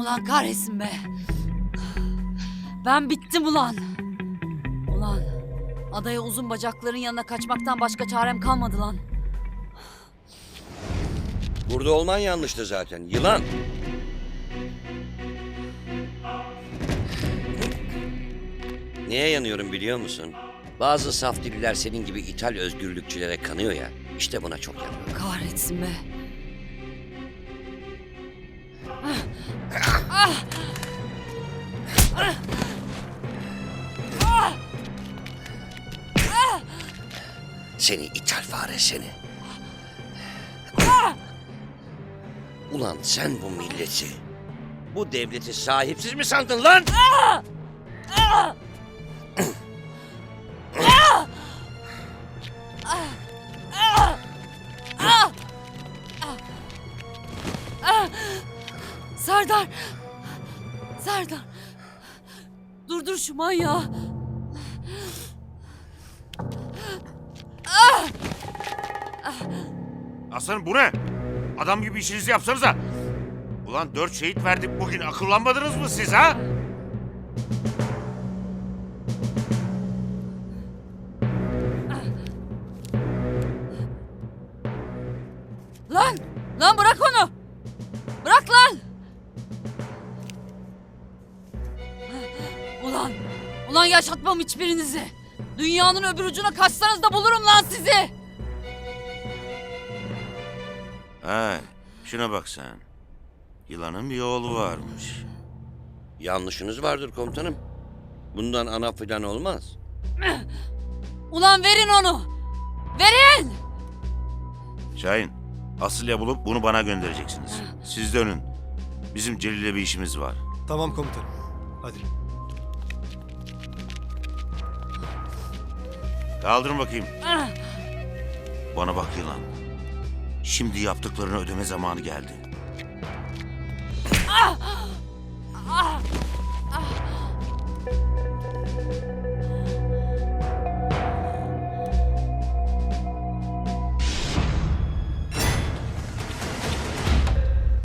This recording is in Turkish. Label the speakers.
Speaker 1: Ulan kahretsin be. Ben bittim ulan. Ulan adaya uzun bacakların yanına kaçmaktan başka çarem kalmadı lan.
Speaker 2: Burada olman yanlıştı zaten. Yılan. Niye yanıyorum biliyor musun? Bazı saf diller senin gibi ithal özgürlükçülere kanıyor ya. İşte buna çok yanıyorum.
Speaker 1: Kahretsin be.
Speaker 2: Seni ithal fare seni. Ulan sen bu milleti, bu devleti sahipsiz mi sandın lan?
Speaker 1: Serdar. Serdar. Durdur şu manyağı.
Speaker 3: Aslanım bu ne? Adam gibi işinizi yapsanıza. Ulan dört şehit verdik bugün akıllanmadınız mı siz ha?
Speaker 1: Lan! Lan bırak onu! Ulan yaşatmam hiçbirinizi! Dünyanın öbür ucuna kaçsanız da bulurum lan sizi!
Speaker 3: Ha, şuna bak sen. Yılanın bir oğlu varmış.
Speaker 2: Yanlışınız vardır komutanım. Bundan ana filan olmaz.
Speaker 1: Ulan verin onu! Verin!
Speaker 3: Şahin, Aslı'ya bulup bunu bana göndereceksiniz. Siz dönün. Bizim Celil'le bir işimiz var.
Speaker 4: Tamam komutanım. Hadi.
Speaker 3: Kaldırın bakayım. Bana bak yılan. Şimdi yaptıklarını ödeme zamanı geldi. Ah! Ah! Ah!